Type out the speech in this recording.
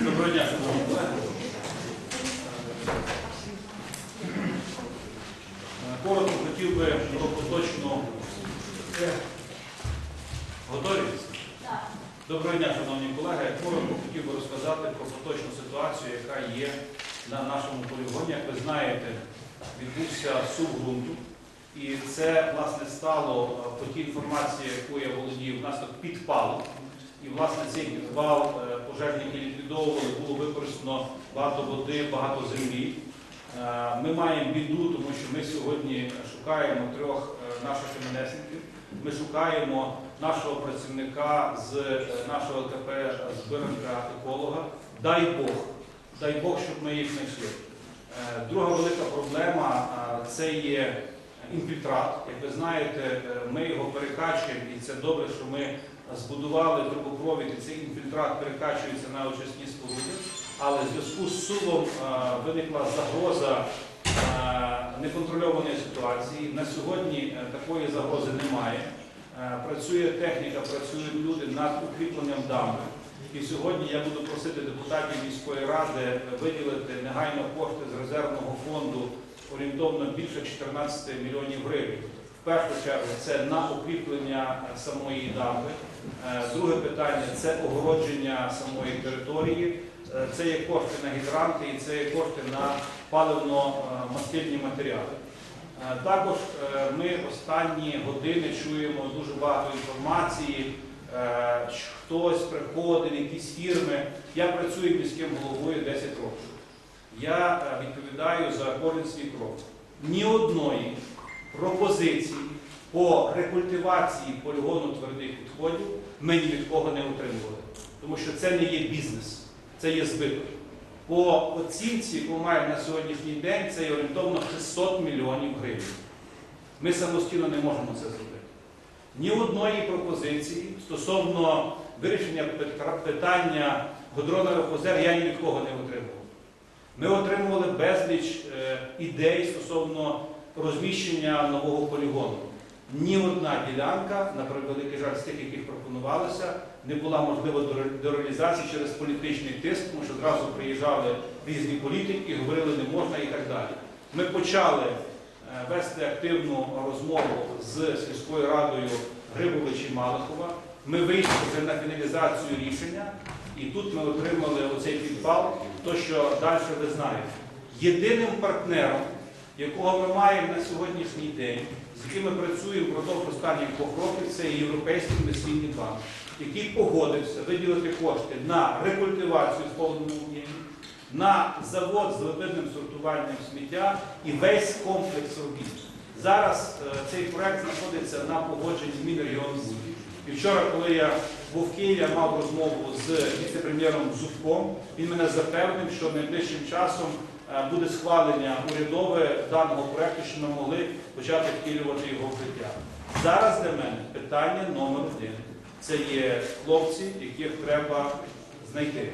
Доброго дня, шановні колеги. Е, Коротко хотів би про поточну. Готові? Доброго дня, шановні колеги. Коротко хотів би розказати про поточну ситуацію, яка є на нашому полігоні. Як ви знаєте, відбувся сув ґрунту. І це, власне, стало е, по тій інформації, яку я володів, внаслідок підпалу. І, власне, цей підвал е, пожежники ліквідовували, було використано багато води, багато землі. Е, Ми маємо біду, тому що ми сьогодні шукаємо трьох е, наших МНСників. Ми шукаємо нашого працівника з нашого КП збиранка еколога. Дай Бог, дай Бог, щоб ми їх знайшли. Друга велика проблема це є інфільтрат. Як ви знаєте, ми його перекачуємо, і це добре, що ми збудували трубопровід, і цей інфільтрат перекачується на очисні споруди. Але в зв'язку з сувом е, виникла загроза е, неконтрольованої ситуації. На сьогодні е, такої загрози немає. Працює техніка, працюють люди над укріпленням дамби. І сьогодні я буду просити депутатів міської ради виділити негайно кошти з резервного фонду орієнтовно більше 14 мільйонів гривень. Першу чергу це на укріплення е, самої дамби. Е, Друге питання це огородження самої території. Е, Це є кошти на гідранти і це є кошти на паливно-мастильні матеріали. Також ми останні години чуємо дуже багато інформації. Хтось приходив, якісь фірми. Я працюю міським головою 10 років. Я відповідаю за кожен свій крок. Ні одної пропозиції по рекультивації полігону твердих відходів ми ні від кого не отримували. Тому що це не є бізнес, це є збиток. По оцінці, яку маємо на сьогоднішній день, це є орієнтовно 600 мільйонів гривень. Ми самостійно не можемо це зробити. Ні одної пропозиції стосовно вирішення питання годронових озер я ні від кого не отримував. Ми отримували безліч е, ідей стосовно розміщення нового полігону. Ні одна ділянка, на превеликий жаль, з тих, яких пропонувалося, не була можлива до реалізації через політичний тиск, тому що одразу приїжджали різні політики, говорили не можна і так далі. Ми почали е, вести активну розмову з сільською радою Грибович Малахова. Ми вийшли вже на фіналізацію рішення, і тут ми отримали оцей підпал, то що далі ви знаєте. Єдиним партнером, якого ми маємо на сьогоднішній день, з яким ми працюємо впродовж останніх двох років, це Європейський інвестиційний банк, який погодився виділити кошти на рекультивацію в повному об'ємі, на завод з глибинним сортуванням сміття і весь комплекс робіт. Зараз е, цей проект знаходиться на погодженні Мінрегіонбуді. І вчора, коли я був в Києві, я мав розмову з віце-прем'єром Зубком. Він мене запевнив, що найближчим часом е, буде схвалення урядове даного проєкту, що ми могли почати втілювати його в життя. Зараз для мене питання номер один це є хлопці, яких треба знайти.